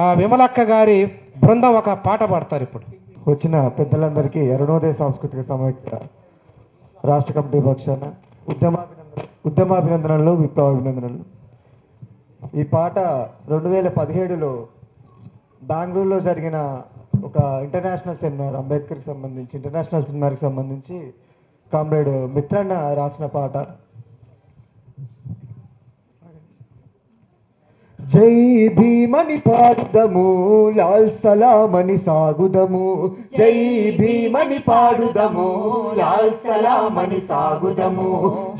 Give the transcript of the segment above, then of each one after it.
ఆ విమలక్క గారి బృందం ఒక పాట పాడతారు ఇప్పుడు. వచ్చిన పెద్దలందరికీ అరుణోదయ సాంస్కృతిక సమైక్య రాష్ట్ర కమిటీ పక్షాన ఉద్యమాభినందన ఉద్యమాభినందనలు విప్లవాభినందనలు. ఈ పాట రెండు వేల పదిహేడులో బెంగళూరులో జరిగిన ఒక ఇంటర్నేషనల్ సెమినార్ అంబేద్కర్కి సంబంధించి ఇంటర్నేషనల్ సెమినార్కి సంబంధించి కామ్రేడ్ మిత్రన్న రాసిన పాట. జై భీమని పాడుదము లాల్ సలామని సాగుదము. జై భీమని పాడుదము లాల్ సలామని సాగుదము.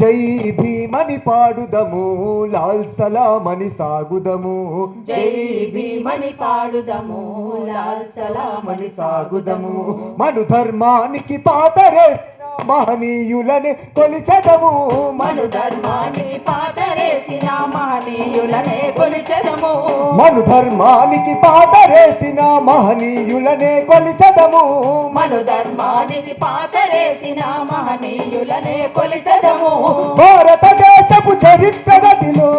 జై భీమని పాడుదము లాల్ సలామని సాగుదము. జై భీమని పాడుదము లాల్ సలామని సాగుదము. మను ధర్మానికి పాతరేసిన మహనీయులని కొలిచెదము. మను ధర్మానికి పాతరేసిన మహనీయులనే కొలిచెదము. మను ధర్మానికి పాతరేసిన మహనీయులనే కొలిచెదము. మను ధర్మానికి పాతరేసిన మహనీయులనే కొలిచెదము. భారతదేశపు చరిత్ర గతిలో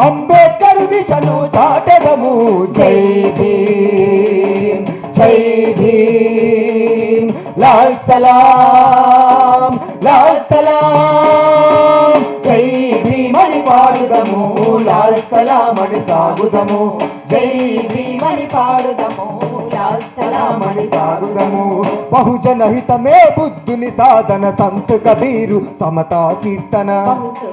అంబేద్కర్ దిశను చాటెదము. జై భీమ్. జై భీమ్. లాల్ సలాం లాల్ సలాం. జై భీమని పాడుదము లాల్ సలామని సాగుదము. జై భీమని పాడుదము లాల్ సలామని సాగుదము బహుజన హితమే బుద్ధుని సాధన సంతు కబీరు సమతా కీర్తన.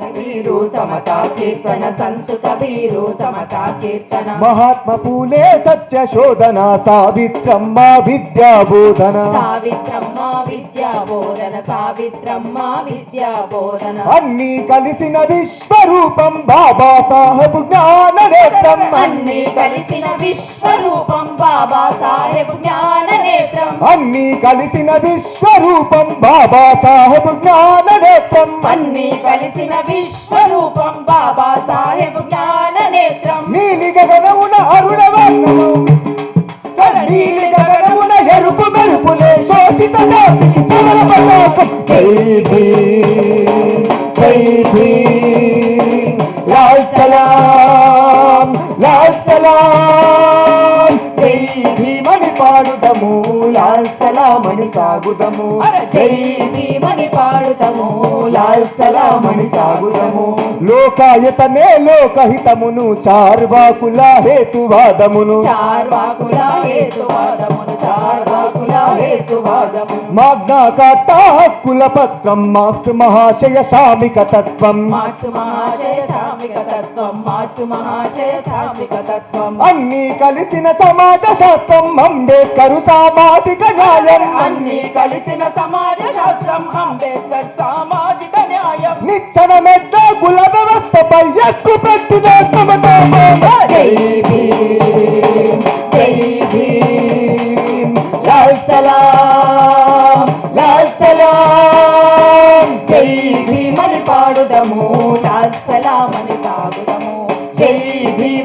కబీరు సమతా కీర్తన సంతు కబీరు సమతా కీర్తన. మహాత్మ పూలే సత్య శోధన సావిత్రమ్మ విద్యా బోధన. సావిత్రమ్మ విద్యా బోధన సావిత్రమ్మ విద్యా బోధన. అన్ని కలిసిన విశ్వరూపం బాబా సాహెబ్ జ్ఞాన నేత్రం అన్ని కలిసిన విశ్వరూపం బాబా సాహెబ్ జ్ఞాన నేత్రం. అన్ని కలిసిన విశ్వరూపం బాబా సాహెబ్ జ్ఞాన నేత్రం. అన్ని కలిసిన విశ్వరూపం బాబా సాహెబ్ జ్ఞాన నేత్రం. నీలి గగనమున అరుణ వర్ణము. నీలి గగనమున ఎరుపు మెరుపులే శోషిత జాతికి సమర పతాకం జై భీమ్ జై భీమ్ లాల్ సలాం జై భీమని పాడుదము. లాల్ సలామని సాగుదము. జై భీమని పాడుతము లాల్ సలామని సాగుదము. లోకాయతనే లోకహితమును. చార్వాకుల హేతువాదమును. చార్వాకుల హేతువాదమును. హేతువాదము మాగ్నా కాటా హక్కుల పత్రం మార్క్స్ మహాశయ సామిక తత్వం. మార్చు మహాశయ సామిక తత్వం మార్చు మహాశయ సామిక తత్వం. అన్ని కలిసిన సమాజ శాస్త్రం అంబేద్కరు సామాజిక న్యాయం. అన్ని కలిసిన సమాజ శాస్త్రం అంబేద్కర్ సామాజిక న్యాయం. నిచ్చన మెట్ల కుల వ్యవస్థపై ఎక్కు పెట్టిన సమతా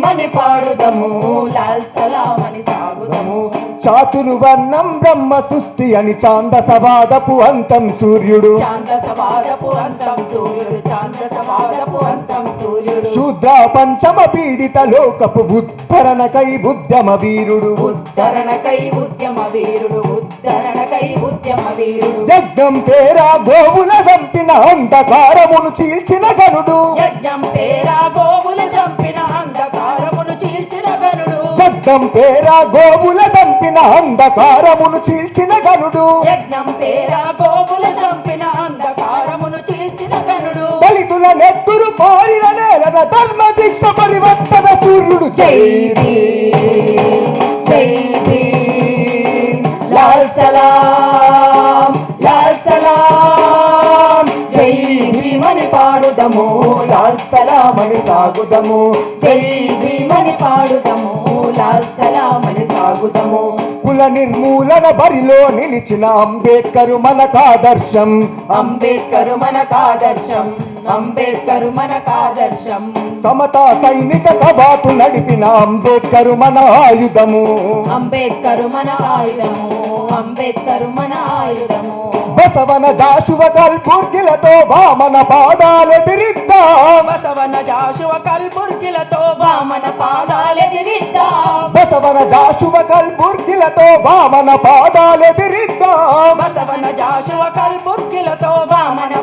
భీమని పాడుదము లాల్ సలామని సాగుదము. చాతుర్వర్ణం బ్రహ్మ సృష్టి అని చాందసవాదపు అంతం సూర్యుడు. చాంద సవాదపు అంతం సూర్యుడు చాంద సవాదపు అంతం సూర్యుడు. శూద్ర పంచమ పీడిత లోకపు ఉద్ధరణకై ఉద్యమ వీరుడు. ఉద్ధరణకై ఉద్యమ వీరుడు ఉద్ధరణకై ఉద్యమ వీరుడు. యజ్ఞం పేరా గోవుల చంపిన అంధకారమును చీల్చిన గనుడు యజ్ఞం పేరా గోవులు పేరా గోవుల చంపిన అంధకారమును చీల్చిన గనుడు యజ్ఞం పేరా గోవులు చంపిన అంధకారమును చీల్చిన గనుడు దళితుల నెత్తురు పారిన నేలన ధర్మ దీక్ష పరివర్తన సూర్యుడు జై జై లాల్ సలాం లాల్ సలాం. జై భీమని పాడుదము లాల్ సలామని సాగుదము. జై భీమని పాడుదము. సాగుదము. కుల నిర్మూలన బరిలో నిలిచిన అంబేద్కరు మనకాదర్శం. అంబేద్కరు మనకాదర్శం. అంబేద్కరు మనకాదర్శం. సమతా సైనిక కబాటు నడిపిన అంబేద్కరు మన ఆయుధము. అంబేద్కరు మన ఆయుధము అంబేద్కరు మన ఆయుధము. బసవన జాషువ కల్పూర్గిలతో వామన పాదాలెదిరిద్దాం బసవన జాషువ కల్బుర్గిలతో వామన పాదాలే బసవన జాషువ కల్బుర్గిలతో వామన పాదాలెదిరిద్దాం బసవన జాషువ కల్బుర్గిలతో వామన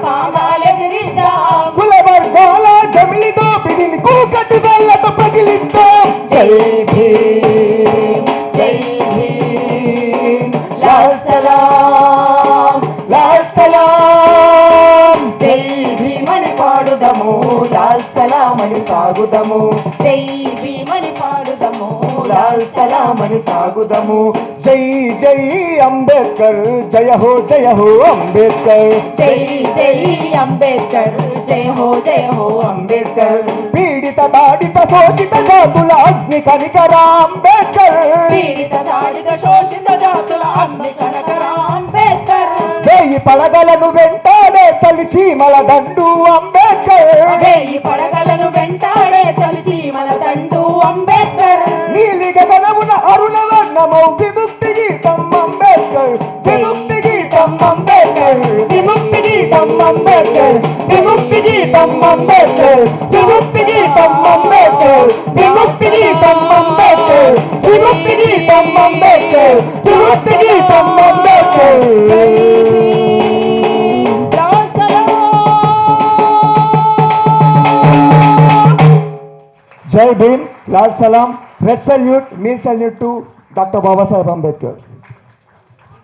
సలాం. జై భీమని పాడుదము లాల్ సలామని సాగుదము. జై భీమని పాడుదము లాల్ సలామని సాగుదము. జై జై అంబేద్కర్ జయ హో జయ హో అంబేద్కర్. జై జై అంబేద్కర్ జయ హో జయ హో అంబేద్కర్. పీడిత బాధిత శోషిత జాతుల అగ్ని కనికర అంబేద్కర్. పీడిత దాడిత శోషిత జాతుల అగ్ని కనకర వేయి పడగలను వెంటాడే చలి చీమల దండు అంబేద్కర్. వేయి పడగలను వెంటాడే చలిచి మన దండు అంబేద్కర్. నీలి గగనమున అరుణ వర్ణమౌ విముక్తి గీతం అంబేద్కర్. విముక్తి గీతం అంబేద్కర్. విముక్తి గీతం అంబేద్కర్. విముక్తి గీతం అంబేద్కర్. విముక్తి గీతం అంబేద్కర్. విముక్తి గీతం Jai bin, Lal Salam, Red Salute, Meal Salute to Dr. Baba Sahib Ambedkar.